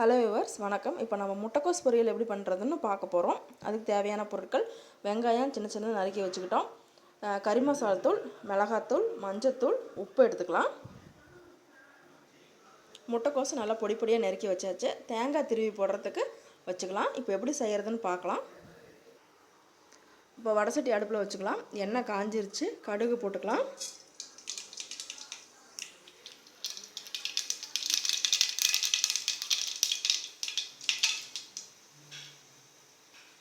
Hello viewers வணக்கம். இப்போ நம்ம முட்டைக்கோஸ் பொரியல் எப்படி பண்ணுறதுன்னு பார்க்க போகிறோம் அதுக்கு தேவையான பொருட்கள் வெங்காயம் சின்ன சின்ன நறுக்கி வச்சுக்கிட்டோம். கறி மசாலாத்தூள் மிளகாத்தூள் மஞ்சத்தூள் உப்பு எடுத்துக்கலாம். முட்டைக்கோஸ் நல்லா பொடி பொடியாக நறுக்கி வச்சாச்சு. தேங்காய் திருவி போடுறதுக்கு வச்சுக்கலாம். இப்போ எப்படி செய்கிறதுன்னு பார்க்கலாம். இப்போ வடசட்டி அடுப்பில் வச்சுக்கலாம். எண்ணெய் காஞ்சிருச்சு. கடுகு போட்டுக்கலாம்.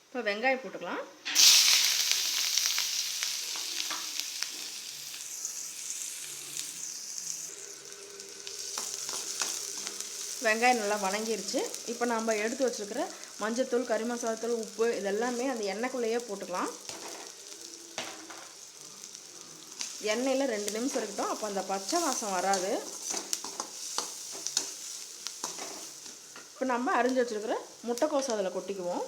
இப்போ வெங்காயம் போட்டுக்கலாம். வெங்காயம் நல்லா வணங்கிருச்சு. இப்போ நம்ம எடுத்து வச்சுருக்கிற மஞ்சத்தூள் கறி மசாலாத்தூள் உப்பு இதெல்லாமே அந்த எண்ணெய்க்குள்ளேயே போட்டுக்கலாம். எண்ணெயில் ரெண்டு நிமிஷம் இருக்கட்டும். அப்போ அந்த பச்சை வாசம் வராது. இப்போ நம்ம அரிஞ்சு வச்சுருக்கிற முட்டைக்கோசை அதில் கொட்டிக்குவோம்.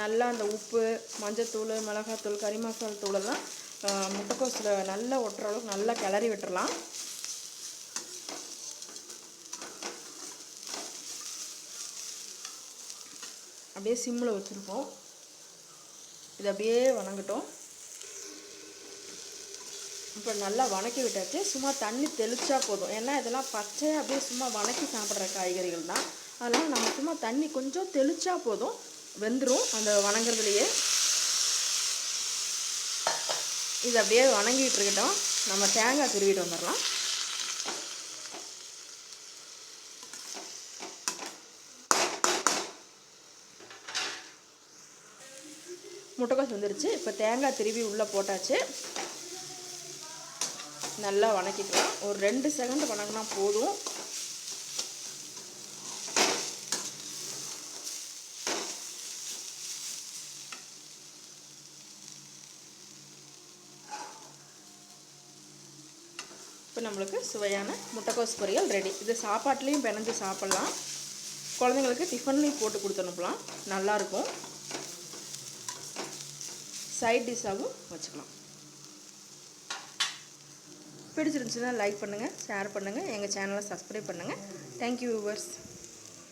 நல்லா அந்த உப்பு மஞ்சத்தூள் மிளகாத்தூள் கறி மசாலா தூளெல்லாம் முட்டைக்கோஸில் நல்லா ஒட்டுற அளவுக்கு நல்லா கிளறி விட்டுறலாம். அப்படியே சிம்மில் வச்சுருக்கோம் இது அப்படியே வணங்கட்டும். இப்போ நல்லா வணக்கி விட்டாச்சு. சும்மா தண்ணி தெளிச்சா போதும். ஏன்னா இதெல்லாம் பச்சையாக அப்படியே சும்மா வணக்கி சாப்பிட்ற காய்கறிகள் தான். அதனால் நம்ம சும்மா தண்ணி கொஞ்சம் தெளிச்சா போதும். வெந்துடும் அந்த வணங்குறதுலையே இது அப்படியே வணங்கிட்டு இருக்கட்டும் நம்ம தேங்காய் திருவிட்டு வந்துடலாம். முட்டைக்கோஸ் வந்துருச்சு. இப்போ தேங்காய் திருவி உள்ளே போட்டாச்சு. நல்லா வணக்கிக்கலாம். ஒரு ரெண்டு செகண்ட் வணங்கினா போதும். இப்போ நம்மளுக்கு சுவையான முட்டைக்கோஸ் பொரியல் ரெடி. இது சாப்பாட்லேயும் பிணைஞ்சு சாப்பிட்லாம். குழந்தைங்களுக்கு டிஃபன்லேயும் போட்டு கொடுத்து அனுப்பலாம். நல்லாயிருக்கும். சைட் டிஷ்ஷாகவும் வச்சுக்கலாம். பிடிச்சிருந்துச்சுன்னா லைக் பண்ணுங்கள் ஷேர் பண்ணுங்கள் எங்கள் சேனலை சப்ஸ்கிரைப் பண்ணுங்கள் தேங்க்யூ வியூவர்ஸ்